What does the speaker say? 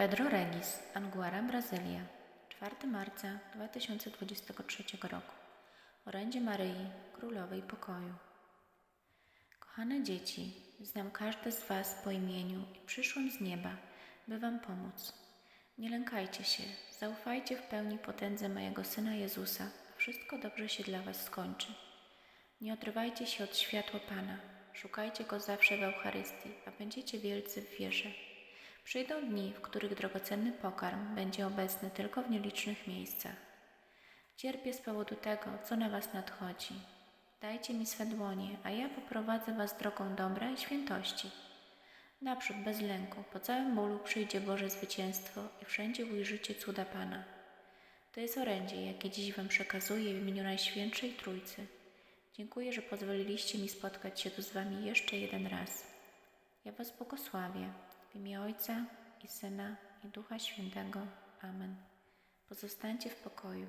Pedro Regis, Anguera, Brazylia. 4 marca 2023 roku. Orędzie Maryi, Królowej Pokoju. Kochane dzieci, znam każde z Was po imieniu i przyszłam z nieba, by Wam pomóc. Nie lękajcie się, zaufajcie w pełni potędze mojego Syna Jezusa, a wszystko dobrze się dla Was skończy. Nie odrywajcie się od światła Pana, szukajcie Go zawsze w Eucharystii, a będziecie wielcy w wierze. Przyjdą dni, w których drogocenny pokarm będzie obecny tylko w nielicznych miejscach. Cierpię z powodu tego, co na Was nadchodzi. Dajcie mi swe dłonie, a ja poprowadzę Was drogą dobra i świętości. Naprzód bez lęku, po całym bólu przyjdzie Boże zwycięstwo i wszędzie ujrzycie cuda Pana. To jest orędzie, jakie dziś Wam przekazuję w imieniu Najświętszej Trójcy. Dziękuję, że pozwoliliście mi spotkać się tu z Wami jeszcze jeden raz. Ja Was błogosławię w imię Ojca i Syna i Ducha Świętego. Amen. Pozostańcie w pokoju.